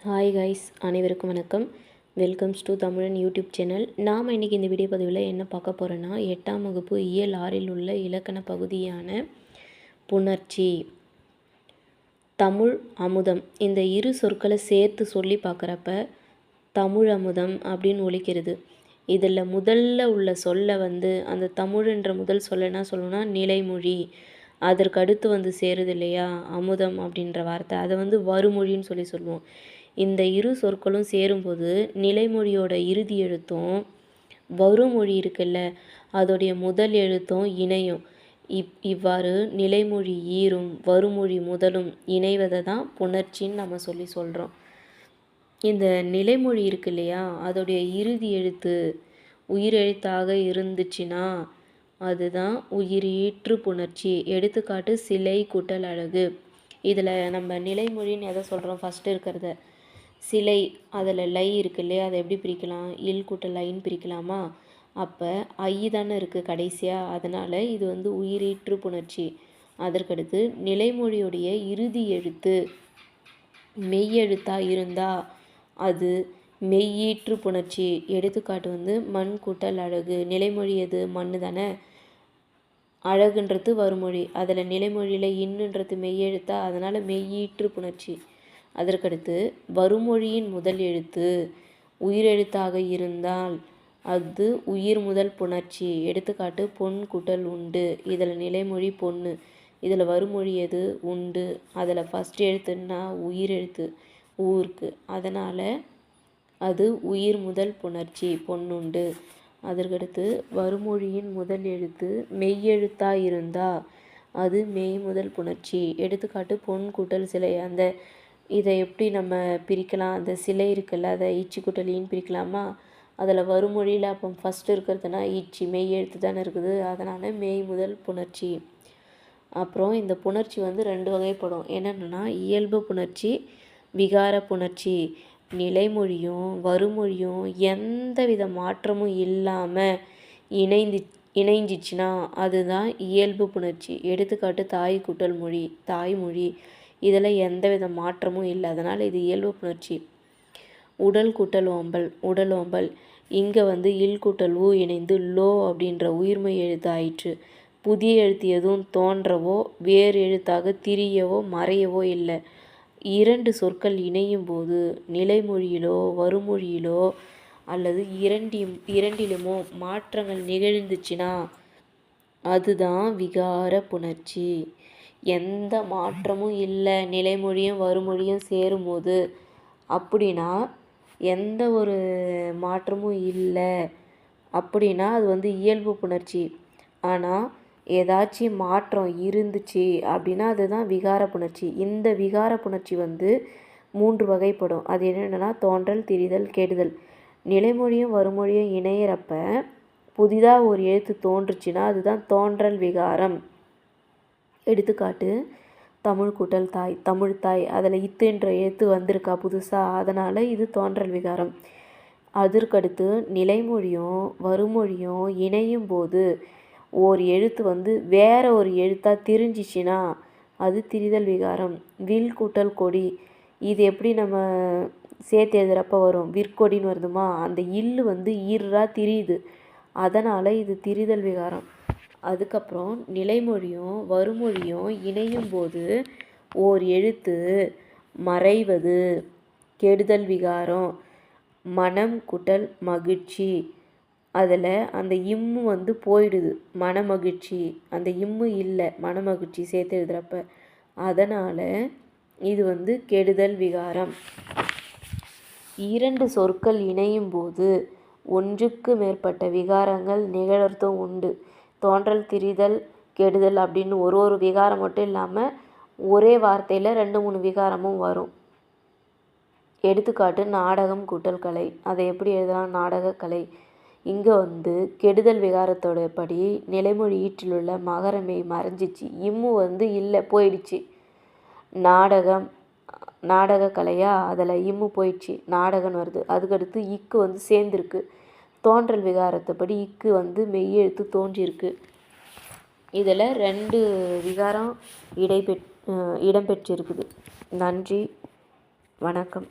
Hi guys அனைவருக்கும் வணக்கம். Welcomes to Tamizhan YouTube channel நாம் இன்றைக்கி இந்த வீடியோ பதிவில் என்ன பார்க்க போகிறோன்னா எட்டாம் வகுப்பு இயல் ஆறில் உள்ள இலக்கண பகுதியான புணர்ச்சி தமிழ் அமுதம். இந்த இரு சொற்களை சேர்த்து சொல்லி பார்க்குறப்ப தமிழ் அமுதம் அப்படின்னு ஒழிக்கிறது இதில் முதல்ல உள்ள சொல்லை வந்து அந்த தமிழ்ன்ற முதல் சொல்ல என்ன சொல்லணும்னா நிலைமொழி. அதற்கு அடுத்து வந்து சேருது இல்லையா அமுதம் அப்படின்ற வார்த்தை. அதை வந்து வருமொழின்னு சொல்லி சொல்லுவோம். இந்த இரு சொற்களும் சேரும்போது நிலைமொழியோட இறுதி எழுத்தும் வருமொழி இருக்குல்ல அதோடைய முதல் எழுத்தும் இணையும். இப் இவ்வாறு நிலைமொழி ஈரும் வருமொழி முதலும் இணைவதை தான் புணர்ச்சின்னு நம்ம சொல்லி சொல்கிறோம் இந்த நிலைமொழி இருக்கு இல்லையா அதோடைய இறுதி எழுத்து உயிரெழுத்தாக இருந்துச்சுன்னா அதுதான் உயிரீற்று புணர்ச்சி. எடுத்துக்காட்டு சிலை கூட்டல் அழகு இதில் நம்ம நிலைமொழின்னு எதை சொல்கிறோம் ஃபஸ்ட்டு இருக்கிறத. சிலை அதில் லை இருக்கு இல்லையா? அதை எப்படி பிரிக்கலாம்? இல் கூட்டல் லைன்னு பிரிக்கலாமா? அப்போ ஐ தானே இருக்குது கடைசியாக அதனால் இது வந்து உயிரீற்று புணர்ச்சி. அதற்கடுத்து நிலைமொழியுடைய இறுதி எழுத்து. மெய்யெழுத்தாக இருந்தால் அது மெய்யீற்று புணர்ச்சி. எடுத்துக்காட்டு வந்து மண் கூட்டல் அழகு. நிலைமொழி எது? மண் தானே. அழகுன்றது வருமொழி அதில் நிலைமொழியில் இன்னுன்றது மெய்யெழுத்தா. அதனால் மெய்யீற்று புணர்ச்சி. அதற்கடுத்து வருமொழியின் முதல் எழுத்து உயிரெழுத்தாக இருந்தால் அது உயிர் முதல் புணர்ச்சி. எடுத்துக்காட்டு பொன் குட்டல் உண்டு. இதில் நிலைமொழி பொண்ணு இதில் வருமொழி எது? உண்டு. அதில் ஃபஸ்ட் எழுத்துன்னா உயிர் எழுத்து ஊருக்கு. அதனால் அது உயிர் முதல் புணர்ச்சி பொண்ணுண்டு அதற்கடுத்து வருமொழியின் முதல் எழுத்து மெய்யெழுத்தாக இருந்தால் அது மெய் முதல் புணர்ச்சி. எடுத்துக்காட்டு பொன் கூட்டல் சிலை. அந்த இதை எப்படி நம்ம பிரிக்கலாம்? அந்த சிலை இருக்குல்ல அதை ஈச்சி குட்டலின்னு பிரிக்கலாமா? அதில் வருமொழியில் அப்போ ஃபஸ்ட்டு இருக்கிறதுனா ஈச்சி மெய் எழுத்து தானே இருக்குது. அதனால் மெய் முதல் புணர்ச்சி. அப்புறம் இந்த புணர்ச்சி வந்து ரெண்டு வகைப்படும். என்னென்னா இயல்பு புணர்ச்சி விகார புணர்ச்சி. நிலைமொழியும் வருமொழியும் எந்த வித மாற்றமும் இல்லாமல் இணைந்து இணைஞ்சிச்சுன்னா அதுதான் இயல்பு புணர்ச்சி. எடுத்துக்காட்டு தாய் குட்டல் மொழி தாய்மொழி. இதில் எந்தவித மாற்றமும் இல்லை. அதனால் இது இயல்பு புணர்ச்சி. உடல் கூட்டல் ஓம்பல் உடல் ஓம்பல். இங்கே வந்து இல் கூட்டல் ஊ இணைந்து லோ அப்படின்ற உயிர்மை எழுத்து ஆயிற்று. புதிய எழுத்து எதுவும் தோன்றவோ வேறு எழுத்தாக திரியவோ மறையவோ இல்லை. இரண்டு சொற்கள் இணையும் போது நிலைமொழியிலோ வருமொழியிலோ அல்லது இரண்டியும் இரண்டிலுமோ மாற்றங்கள் நிகழ்ந்துச்சுன்னா அதுதான் விகார புணர்ச்சி. எந்த மாற்றமும் இல்லை. நிலைமொழியும் வருமொழியும் சேரும்போது அப்படின்னா எந்த ஒரு மாற்றமும் இல்லை. அப்படின்னா அது வந்து இயல்பு புணர்ச்சி. ஆனால் ஏதாச்சும் மாற்றம் இருந்துச்சு அப்படின்னா அதுதான் விகார புணர்ச்சி. இந்த விகார புணர்ச்சி வந்து மூன்று வகைப்படும். அது என்னென்னா தோன்றல் திரிதல் கெடுதல். நிலைமொழியும் வருமொழியும் இணையிறப்ப புதிதாக ஒரு எழுத்து தோன்றுச்சுன்னா அதுதான் தோன்றல் விகாரம். எடுத்துக்காட்டு தமிழ் கூட்டல் தாய் தமிழ் தாய் அதில் இத்துன்ற எழுத்து வந்திருக்கா புதுசாக அதனால் இது தோன்றல் விகாரம். அதற்கடுத்து நிலைமொழியும் வருமொழியும் இணையும் போது ஓர் எழுத்து வந்து வேற ஒரு எழுத்தாக திரிஞ்சிச்சின்னா அது திரிதல் விகாரம். வில் கூட்டல் கொடி. இது எப்படி நம்ம சேர்த்து எழுதுகிறப்ப வரும்? விற்கொடின்னு வருதுமா? அந்த இல்லு வந்து ஈர்ராக திரியுது. அதனால் இது திரிதல் விகாரம். அதுக்கப்புறம் நிலைமொழியும் வருமொழியும் இணையும் போது ஓர் எழுத்து மறைவது கெடுதல் விகாரம் மனம் குட்டல் மகிழ்ச்சி. அதில் அந்த இம்மு வந்து போயிடுது மன மகிழ்ச்சி. அந்த இம்மு இல்லை மன மகிழ்ச்சி சேர்த்து எழுதுகிறப்ப அதனால் இது வந்து கெடுதல் விகாரம். இரண்டு சொற்கள் இணையும் போது ஒன்றுக்கு மேற்பட்ட விகாரங்கள் நிகழத்தும் உண்டு. தோன்றல் திரிதல் கெடுதல் அப்படின்னு ஒரு ஒரு விகாரம் மட்டும் இல்லாமல் ஒரே வார்த்தையில் ரெண்டு மூணு விகாரமும் வரும். எடுத்துக்காட்டு நாடகம் கூட்டல் கலை. அதை எப்படி எழுதலாம்? நாடகக்கலை இங்கே வந்து கெடுதல் விகாரத்தோட படி நிலைமொழி ஈற்றிலுள்ள மகரமே மறைஞ்சிச்சு. இம்மு வந்து இல்லை போயிடுச்சு. நாடகம் நாடக கலையா? அதில் இம்மு போயிடுச்சு. நாடகம்னு வருது. அதுக்கடுத்து இக்கு வந்து சேர்ந்துருக்கு. தோன்றல் விகாரத்தைப்படி இக்கு வந்து மெய்யெழுத்து தோன்றியிருக்கு. இதில் ரெண்டு விகாரம் இடைபெற் இடம்பெற்றிருக்குது. நன்றி. வணக்கம்.